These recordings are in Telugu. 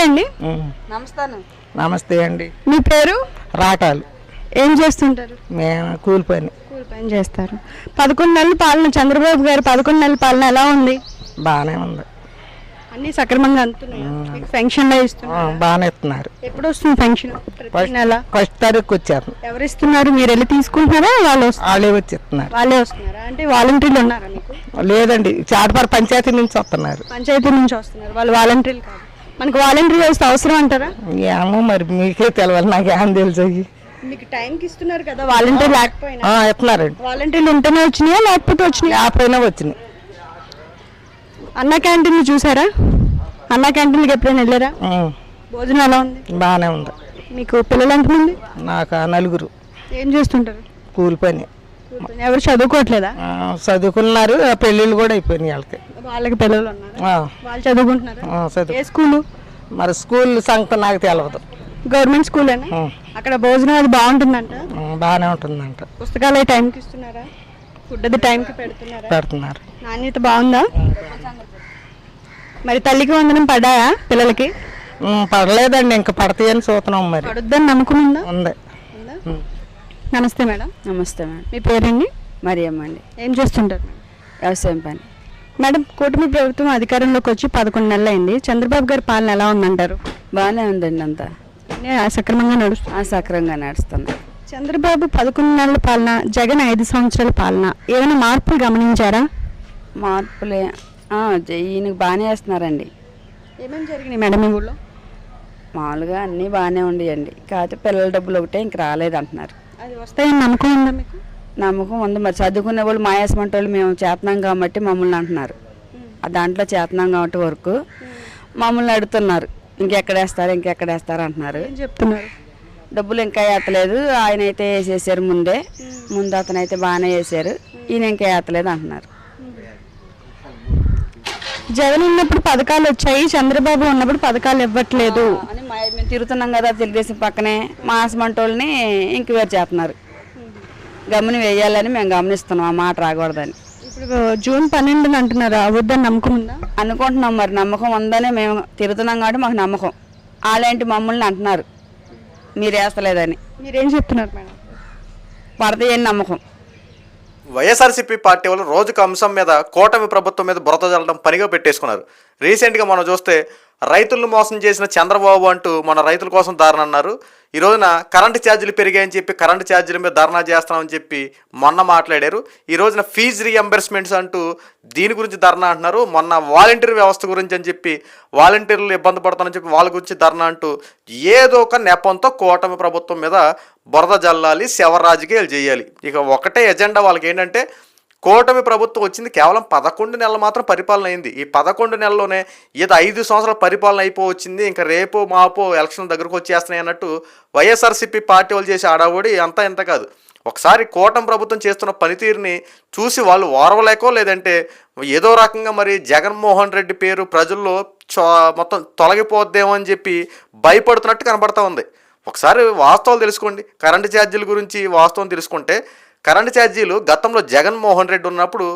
నమస్తే అండి. నమస్తే అండి. మీ పేరు? రాటాలు. ఏం చేస్తుంటారు? మేము కూలి పని. కూలి పని చేస్తారు. పదకొండు నెలల పాలన చంద్రబాబు గారు పదకొండు నెలల పాలన ఎలా ఉంది? బాగానే ఉంది. అన్ని సక్రమంగా అందుతున్నాయి? ఇస్తున్నారు. బాగానే ఇస్తున్నారు. ఎప్పుడు వస్తుంది పెన్షన్? ప్రతి నెల? ఫస్ట్ తారీఖు వచ్చారు. ఎవరు ఇస్తున్నారు మీరు వెళ్ళి తీసుకుంటున్నారా? వాళ్ళు వాళ్ళే వచ్చి ఇస్తున్నారు వాళ్ళే వస్తున్నారా? అంటే వాలంటీర్లు ఉన్నారా మీకు? లేదండి. చాటపాడు పంచాయతీ నుంచి వస్తున్నారు. పంచాయతీ నుంచి వస్తున్నారు. వాళ్ళు వాలంటీర్లు కాదు. మనకు వాలంటీర్ వ్యవస్థ అవసరం అంటారా? ఏమో మరి మీకే తెలవాలి నాకు ఏం తెలుసు అవి. మీకు టైంకి ఇస్తున్నారు కదా వాలంటీర్ లేకపోయినా. ఆ, ఇస్తున్నారండి. వాలంటీర్లు ఉంటేనే వచ్చినాయా లేకపోతే వచ్చినాయా? యాభైనా వచ్చినాయి. అన్న క్యాంటీన్ చూసారా? అన్న క్యాంటీన్కి ఎప్పుడైనా వెళ్ళారా? ఉమ్, భోజనం ఎలా ఉంది? బాగానే ఉంది. మీకు పిల్లలు ఎంతమంది? నాకు ఆ నలుగురు. ఏం చేస్తుంటారు? కూలి పని. ఎవరు చదువుకోవట్లేదా? ఆ, చదువుకున్నారు ఆ పెళ్ళిళ్ళు కూడా అయిపోయినాయి వాళ్ళకి. వాళ్ళకి పిల్లలు ఉన్నారు. ఆ, వాళ్ళు చదువుకుంటున్నారా? ఆ, చదువు. ఏ స్కూలు? మరి స్కూల్ సంగతి నాకు తెలియదు గవర్నమెంట్ స్కూలేనా ఉమ్, అక్కడ భోజనం అది బాగుంటుందంట? బాగానే ఉంటుందంట. పుస్తకాలు టైంకి ఇస్తున్నారా? ఫుడ్ అది టైంకి పెడుతున్నారా? పెడుతున్నారు. నాణ్యత బాగుందా? మరి తల్లికి వందనం పడ్డాయా పిల్లలకి? పడలేదండి ఇంకా పడతాయని చూస్తున్నాం మరి. పడుద్దని నమ్మకం ఉందా? ఉంది. నమస్తే మేడం. నమస్తే మేడం. మీ పేరండి? మరియమ్మ అండి. ఏం చేస్తుంటారు? వ్యవసాయం పని. మేడం కూటమి ప్రభుత్వం అధికారంలోకి వచ్చి పదకొండు నెలలు అయింది చంద్రబాబు గారి పాలన ఎలా ఉందంటారు? బాగానే ఉందండి అంతా. అన్నీ సక్రమంగా నడుస్తుంది ఆ సక్రంగా నడుస్తుంది. చంద్రబాబు పదకొండు నెలల పాలన జగన్ ఐదు సంవత్సరాల పాలన ఏమైనా మార్పులు గమనించారా? మార్పులే ఆ, జ- ఈయనకి బాగానే వేస్తున్నారండి. ఏమేమి జరిగినాయి మేడం మీ ఊళ్ళో? మామూలుగా అన్నీ బాగానే ఉండేయండి. కాకపోతే పిల్లల డబ్బులు ఒకటే ఇంక రాలేదు అంటున్నారు అది వస్తాయని నమ్మకం ఉందా మీకు? నమ్మకం ఉంది మరి. చదువుకునే వాళ్ళు మాయాసమంటే వాళ్ళు మేము చేతనాం కాబట్టి మమ్మల్ని అంటున్నారు. ఆ దాంట్లో చేతనాం కాబట్టి వరకు మమ్మల్ని అడుగుతున్నారు. ఇంకెక్కడేస్తారు ఇంకెక్కడేస్తారు అంటున్నారు. చెప్తున్నారు? డబ్బులు ఇంకా వేస్తలేదు ఆయన అయితే వేసేసారు ముందే. ముందు అతను అయితే బాగానే వేసారు. ఈయన ఇంకా వేస్తలేదు అంటున్నారు. జగన్ ఉన్నప్పుడు పథకాలు వచ్చాయి. చంద్రబాబు ఉన్నప్పుడు పథకాలు ఇవ్వట్లేదు. అని మేము తిరుగుతున్నాం కదా తెలుగుదేశం పక్కనే. మా ఆసమంటోళ్ళని ఇంక్వైర్ చేస్తున్నారు. గమని వేయాలని మేము గమనిస్తున్నాం ఆ మాట రాకూడదని. ఇప్పుడు జూన్ పన్నెండున అంటున్నారు అవద్దని నమ్మకం ఉందా? అనుకుంటున్నాం మరి నమ్మకం ఉందని మేము తిరుగుతున్నాం కాబట్టి మాకు నమ్మకం. అలాంటి మమ్మల్ని అంటున్నారు మీరు వేస్తలేదని. మీరేం చెప్తున్నారు మేడం? పడతాయని నమ్మకం. వైఎస్ఆర్సీపీ పార్టీ వాళ్ళు రోజుకు అంశం మీద కూటమి ప్రభుత్వం మీద బురద జల్లడం పనిగా పెట్టేసుకున్నారు. రీసెంట్గా మనం చూస్తే రైతులను మోసం చేసిన చంద్రబాబు అంటూ మన రైతుల కోసం ధారణ అన్నారు. ఈ రోజున కరెంటు ఛార్జీలు పెరిగాయని చెప్పి కరెంటు ఛార్జీల మీద ధర్నా చేస్తామని చెప్పి మొన్న మాట్లాడారు. ఈ రోజున ఫీజు రీఎంబర్స్మెంట్స్ అంటూ దీని గురించి ధర్నా అంటున్నారు. మొన్న వాలంటీర్ వ్యవస్థ గురించి అని చెప్పి వాలంటీర్లు ఇబ్బంది పడతానని చెప్పి వాళ్ళ గురించి ధర్నా అంటూ ఏదో ఒక నెపంతో కూటమి ప్రభుత్వం మీద బురద జల్లాలి శవ రాజకీయాలు చేయాలి. ఇక ఒకటే ఎజెండా వాళ్ళకి ఏంటంటే కూటమి ప్రభుత్వం వచ్చింది కేవలం పదకొండు నెలలు మాత్రం పరిపాలన అయింది. ఈ పదకొండు నెలల్లోనే ఏదో ఐదు సంవత్సరాల పరిపాలన అయిపో వచ్చింది ఇంకా రేపో మాపో ఎలక్షన్ దగ్గరకు వచ్చేస్తున్నాయి అన్నట్టు వైఎస్ఆర్సీపీ పార్టీ వాళ్ళు చేసే ఆడావడి అంతా ఇంత కాదు. ఒకసారి కూటమి ప్రభుత్వం చేస్తున్న పనితీరుని చూసి వాళ్ళు ఓర్వలేకో లేదంటే ఏదో రకంగా మరి జగన్మోహన్ రెడ్డి పేరు ప్రజల్లో చో మొత్తం తొలగిపోద్దేమో అని చెప్పి భయపడుతున్నట్టు కనబడతా ఉంది. ఒకసారి వాస్తవాలు తెలుసుకోండి. కరెంటు ఛార్జీల గురించి వాస్తవం తెలుసుకుంటే కరెంటు ఛార్జీలు గతంలో జగన్మోహన్ రెడ్డి ఉన్నప్పుడు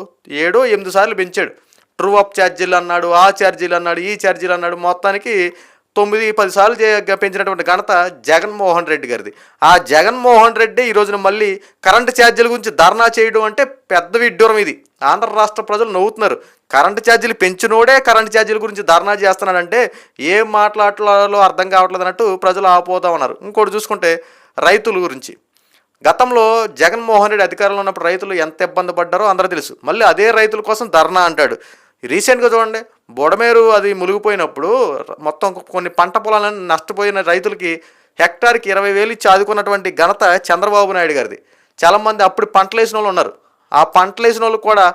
ఏడో ఎనిమిది సార్లు పెంచాడు. ట్రూ అప్ ఛార్జీలు అన్నాడు ఆ ఛార్జీలు అన్నాడు ఈ ఛార్జీలు అన్నాడు మొత్తానికి తొమ్మిది పది సార్లు పెంచినటువంటి ఘనత జగన్మోహన్ రెడ్డి గారిది. ఆ జగన్మోహన్ రెడ్డి ఈ రోజున మళ్ళీ కరెంటు ఛార్జీల గురించి ధర్నా చేయడం అంటే పెద్ద విడ్డూరం ఇది. ఆంధ్ర రాష్ట్ర ప్రజలు నవ్వుతున్నారు. కరెంటు ఛార్జీలు పెంచినోడే కరెంటు ఛార్జీల గురించి ధర్నా చేస్తున్నాడంటే ఏం మాట్లాడాలో అర్థం కావట్లేదు అన్నట్టు ప్రజలు ఆపోతా ఉన్నారు. ఇంకోటి చూసుకుంటే రైతుల గురించి. గతంలో జగన్మోహన్ రెడ్డి అధికారంలో ఉన్నప్పుడు రైతులు ఎంత ఇబ్బంది పడ్డారో అందరూ తెలుసు. మళ్ళీ అదే రైతుల కోసం ధర్నా అంటాడు. రీసెంట్గా చూడండి బుడమేరు అది మునిగిపోయినప్పుడు మొత్తం కొన్ని పంట పొలాలను నష్టపోయిన రైతులకి హెక్టార్కి ఇరవై వేలు ఇచ్చి ఆదుకున్నటువంటి ఘనత చంద్రబాబు నాయుడు గారిది. చాలామంది అప్పుడు పంటలు వేసిన వాళ్ళు ఉన్నారు. ఆ పంటలు వేసిన వాళ్ళు కూడా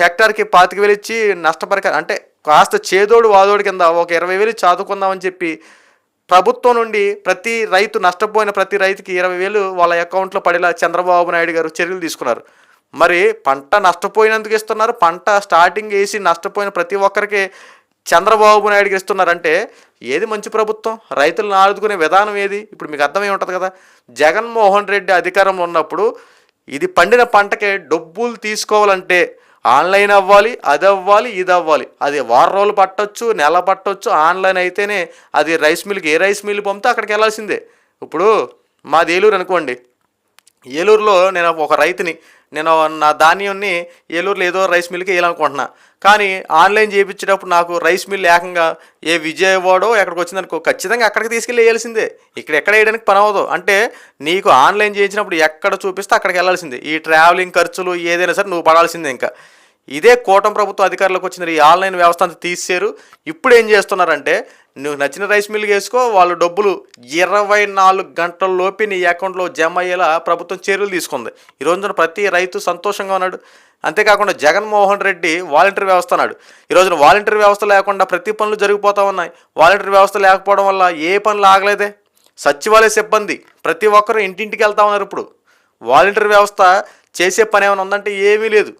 హెక్టార్కి పాతిక వేలు ఇచ్చి నష్టపరిక అంటే కాస్త చేదోడు వాదోడు కింద ఒక ఇరవై వేలు చదువుకుందామని చెప్పి ప్రభుత్వం నుండి ప్రతి రైతు నష్టపోయిన ప్రతి రైతుకి ఇరవై వేలు వాళ్ళ అకౌంట్లో పడేలా చంద్రబాబు నాయుడు గారు చర్యలు తీసుకున్నారు. మరి పంట నష్టపోయినందుకు ఇస్తున్నారు. పంట స్టార్టింగ్ వేసి నష్టపోయిన ప్రతి ఒక్కరికి చంద్రబాబు నాయుడుకి ఇస్తున్నారంటే ఏది మంచి ప్రభుత్వం? రైతులను ఆదుకునే విధానం ఏది? ఇప్పుడు మీకు అర్థమై ఉంటుంది కదా. జగన్మోహన్ రెడ్డి అధికారంలో ఉన్నప్పుడు ఇది పండిన పంటకే డబ్బులు తీసుకోవాలంటే ఆన్లైన్ అవ్వాలి అది అవ్వాలి ఇది అవ్వాలి. అది వారం రోజులు పట్టొచ్చు నెల పట్టొచ్చు ఆన్లైన్ అయితేనే అది రైస్ మిల్కి ఏ రైస్ మిల్ పంపితే అక్కడికి వెళ్ళాల్సిందే. ఇప్పుడు మాది ఏలూరు అనుకోండి. ఏలూరులో నేను ఒక రైతుని నేను నా ధాన్యాన్ని ఏలూరులో ఏదో రైస్ మిల్కి వేయాలనుకుంటున్నా. కానీ ఆన్లైన్ చేయించేటప్పుడు నాకు రైస్ మిల్ ఏకంగా ఏ విజయవాడో ఎక్కడికి వచ్చిందనుకో ఖచ్చితంగా అక్కడికి తీసుకెళ్ళి వేయాల్సిందే. ఇక్కడ ఎక్కడ వేయడానికి పని అవ్వదు. అంటే నీకు ఆన్లైన్ చేయించినప్పుడు ఎక్కడ చూపిస్తే అక్కడికి వెళ్ళాల్సిందే. ఈ ట్రావెలింగ్ ఖర్చులు ఏదైనా సరే నువ్వు పడాల్సిందే ఇంకా. ఇదే కూటమి ప్రభుత్వం అధికారులకు వచ్చిన ఈ ఆన్లైన్ వ్యవస్థ అంతా తీసేరు ఇప్పుడు ఏం చేస్తున్నారంటే నువ్వు నచ్చిన రైస్ మిల్ వేసుకో వాళ్ళు డబ్బులు ఇరవై నాలుగు గంటల లోపే నీ అకౌంట్లో జమ అయ్యేలా ప్రభుత్వం చర్యలు తీసుకుంది. ఈ రోజున ప్రతి రైతు సంతోషంగా ఉన్నాడు. అంతేకాకుండా జగన్మోహన్ రెడ్డి వాలంటీర్ వ్యవస్థ అన్నాడు. ఈ రోజున వాలంటీర్ వ్యవస్థ లేకుండా ప్రతి పనులు జరిగిపోతూ ఉన్నాయి. వాలంటీర్ వ్యవస్థ లేకపోవడం వల్ల ఏ పనులు ఆగలేదే? సచివాలయ సిబ్బంది ప్రతి ఒక్కరూ ఇంటింటికి వెళ్తా ఉన్నారు ఇప్పుడు. వాలంటీర్ వ్యవస్థ చేసే పని ఏమైనా ఉందంటే ఏమీ లేదు.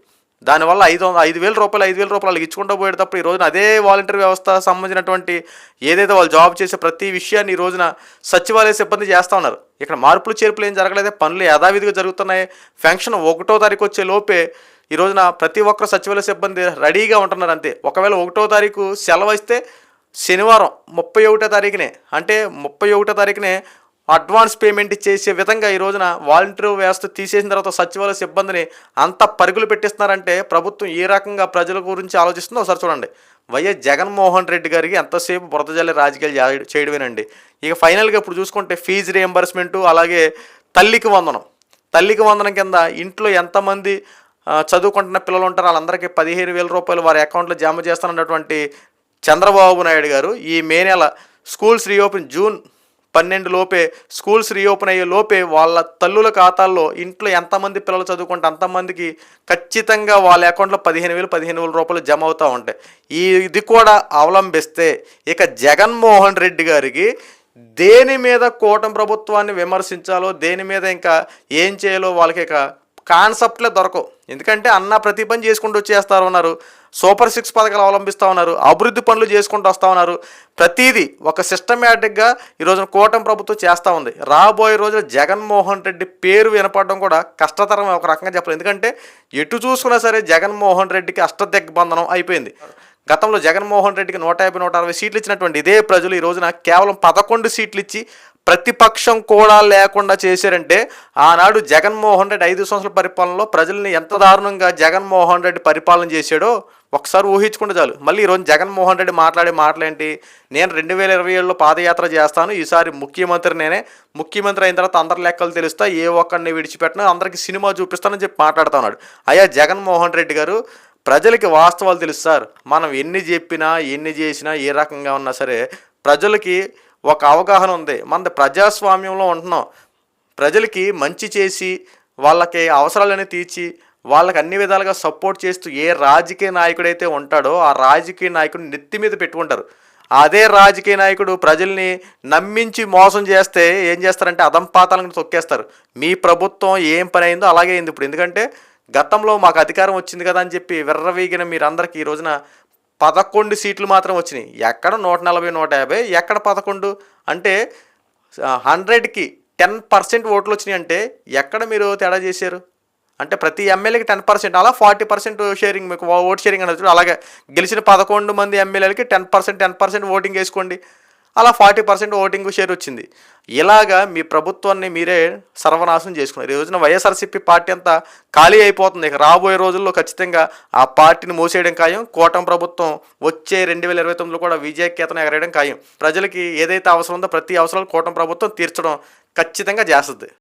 దానివల్ల ఐదు వంద ఐదు వేల రూపాయలు ఐదు వేల రూపాయలు ఇచ్చుకుంటూ పోయేటప్పుడు ఈ రోజున అదే వాలంటీర్ వ్యవస్థ సంబంధించినటువంటి ఏదైతే వాళ్ళు జాబ్ చేసే ప్రతి విషయాన్ని ఈ రోజున సచివాలయ సిబ్బంది చేస్తూ ఉన్నారు. ఇక్కడ మార్పులు చేర్పులు ఏం జరగలేదే. పనులు యథావిధిగా జరుగుతున్నాయి. ఫంక్షన్ ఒకటో తారీఖు వచ్చే లోపే ఈ రోజున ప్రతి ఒక్కరు సచివాలయ సిబ్బంది రెడీగా ఉంటున్నారు అంతే. ఒకవేళ ఒకటో తారీఖు సెలవు ఇస్తే శనివారం ముప్పై ఒకటో తారీఖునే అంటే ముప్పై ఒకటో తారీఖునే అడ్వాన్స్ పేమెంట్ చేసే విధంగా ఈ రోజున వాలంటీర్ వ్యవస్థ తీసేసిన తర్వాత సచివాలయ సిబ్బందిని అంత పరుగులు పెట్టిస్తున్నారంటే ప్రభుత్వం ఏ రకంగా ప్రజల గురించి ఆలోచిస్తుందో ఒకసారి చూడండి. వైఎస్ జగన్మోహన్ రెడ్డి గారికి ఎంతసేపు బురదజల్లి రాజకీయాలు చేయడమేనండి. ఇక ఫైనల్గా ఇప్పుడు చూసుకుంటే ఫీజు రియంబర్స్మెంటు అలాగే తల్లికి వందనం. తల్లికి వందనం కింద ఇంట్లో ఎంతమంది చదువుకుంటున్న పిల్లలు ఉంటారు వాళ్ళందరికీ పదిహేను వేల రూపాయలు వారి అకౌంట్లో జమ చేస్తానన్నటువంటి చంద్రబాబు నాయుడు గారు ఈ మే నెల స్కూల్స్ రీఓపెన్ జూన్ పన్నెండు లోపే స్కూల్స్ రీఓపెన్ అయ్యే లోపే వాళ్ళ తల్లుల ఖాతాల్లో ఇంట్లో ఎంతమంది పిల్లలు చదువుకుంటే అంతమందికి ఖచ్చితంగా వాళ్ళ అకౌంట్లో పదిహేను వేలు పదిహేను వేల రూపాయలు జమ అవుతూ ఉంటాయి. ఈ ఇది కూడా అవలంబిస్తే ఇక జగన్మోహన్ రెడ్డి గారికి దేని మీద కూటమి ప్రభుత్వాన్ని విమర్శించాలో దేని మీద ఇంకా ఏం చేయాలో వాళ్ళకి ఇక కాన్సెప్ట్లే దొరకవు. ఎందుకంటే అన్న ప్రతి పని చేసుకుంటూ వచ్చేస్తారు ఉన్నారు సూపర్ సిక్స్ పథకాలు అవలంబిస్తూ ఉన్నారు. అభివృద్ధి పనులు చేసుకుంటూ వస్తూ ఉన్నారు. ప్రతిదీ ఒక సిస్టమేటిక్గా ఈ రోజున కూటమి ప్రభుత్వం చేస్తూ ఉంది. రాబోయే రోజున జగన్మోహన్ రెడ్డి పేరు వినపడడం కూడా కష్టతరం ఒక రకంగా చెప్పాలి. ఎందుకంటే ఎటు చూసుకున్నా సరే జగన్మోహన్ రెడ్డికి అష్టదిగ్బంధనం అయిపోయింది. గతంలో జగన్మోహన్ రెడ్డికి నూట యాభై నూట అరవై సీట్లు ఇచ్చినటువంటి ఇదే ప్రజలు ఈ రోజున కేవలం పదకొండు సీట్లు ఇచ్చి ప్రతిపక్షం కూడా లేకుండా చేశారంటే ఆనాడు జగన్మోహన్ రెడ్డి ఐదు సంవత్సరాల పరిపాలనలో ప్రజల్ని ఎంత దారుణంగా జగన్మోహన్ రెడ్డి పరిపాలన చేశాడో ఒకసారి ఊహించుకుంటే చాలు. మళ్ళీ ఈరోజు జగన్మోహన్ రెడ్డి మాట్లాడే మాటలేంటి? నేను రెండు వేల ఇరవై ఏడులో పాదయాత్ర చేస్తాను. ఈసారి ముఖ్యమంత్రి నేనే. ముఖ్యమంత్రి అయిన తర్వాత అందరి లెక్కలు తెలుస్తా ఏ ఒక్కడిని విడిచిపెట్టను అందరికీ సినిమా చూపిస్తానని చెప్పి మాట్లాడుతున్నాడు. అయ్యా జగన్మోహన్ రెడ్డి గారు ప్రజలకి వాస్తవాలు తెలుసు సార్ మనం ఎన్ని చెప్పినా ఎన్ని చేసినా ఏ రకంగా ఉన్నా సరే ప్రజలకి ఒక అవగాహన ఉంది. మన ప్రజాస్వామ్యంలో ఉంటున్నాం. ప్రజలకి మంచి చేసి వాళ్ళకి అవసరాలని తీర్చి వాళ్ళకి అన్ని విధాలుగా సపోర్ట్ చేస్తూ ఏ రాజకీయ నాయకుడైతే ఉంటాడో ఆ రాజకీయ నాయకుడిని నెత్తి మీద పెట్టుకుంటారు. అదే రాజకీయ నాయకుడు ప్రజల్ని నమ్మించి మోసం చేస్తే ఏం చేస్తారంటే అదంపాతాలను తొక్కేస్తారు. మీ ప్రభుత్వం ఏం పని అయిందో అలాగే అయింది ఇప్పుడు. ఎందుకంటే గతంలో మాకు అధికారం వచ్చింది కదా అని చెప్పి విర్రవీగిన మీరందరికీ ఈ రోజున పదకొండు సీట్లు మాత్రం వచ్చినాయి. ఎక్కడ నూట నలభై నూట యాభై ఎక్కడ పదకొండు? అంటే హండ్రెడ్కి టెన్ పర్సెంట్ ఓట్లు వచ్చినాయి అంటే ఎక్కడ మీరు తేడా చేశారు? అంటే ప్రతి ఎమ్మెల్యేకి టెన్ పర్సెంట్ అలా ఫార్టీ పర్సెంట్ షేరింగ్ మీకు ఓట్ షేరింగ్ అనేది అలాగే గెలిచిన పదకొండు మంది ఎమ్మెల్యేలకి ten percent ten percent voting వేసుకోండి. అలా ఫార్టీ పర్సెంట్ ఓటింగ్ షేర్ వచ్చింది. ఇలాగా మీ ప్రభుత్వాన్ని మీరే సర్వనాశనం చేసుకున్నారు. ఈ రోజున వైఎస్ఆర్సీపీ పార్టీ అంతా ఖాళీ అయిపోతుంది. ఇక రాబోయే రోజుల్లో ఖచ్చితంగా ఆ పార్టీని మూసేయడం ఖాయం. కూటమి ప్రభుత్వం వచ్చే రెండు వేల ఇరవై తొమ్మిదిలో కూడా విజయకేతన ఎగరేయడం ఖాయం. ప్రజలకి ఏదైతే అవసరం ఉందో ప్రతి అవసరాలు కూటమి ప్రభుత్వం తీర్చడం ఖచ్చితంగా చేస్తుంది.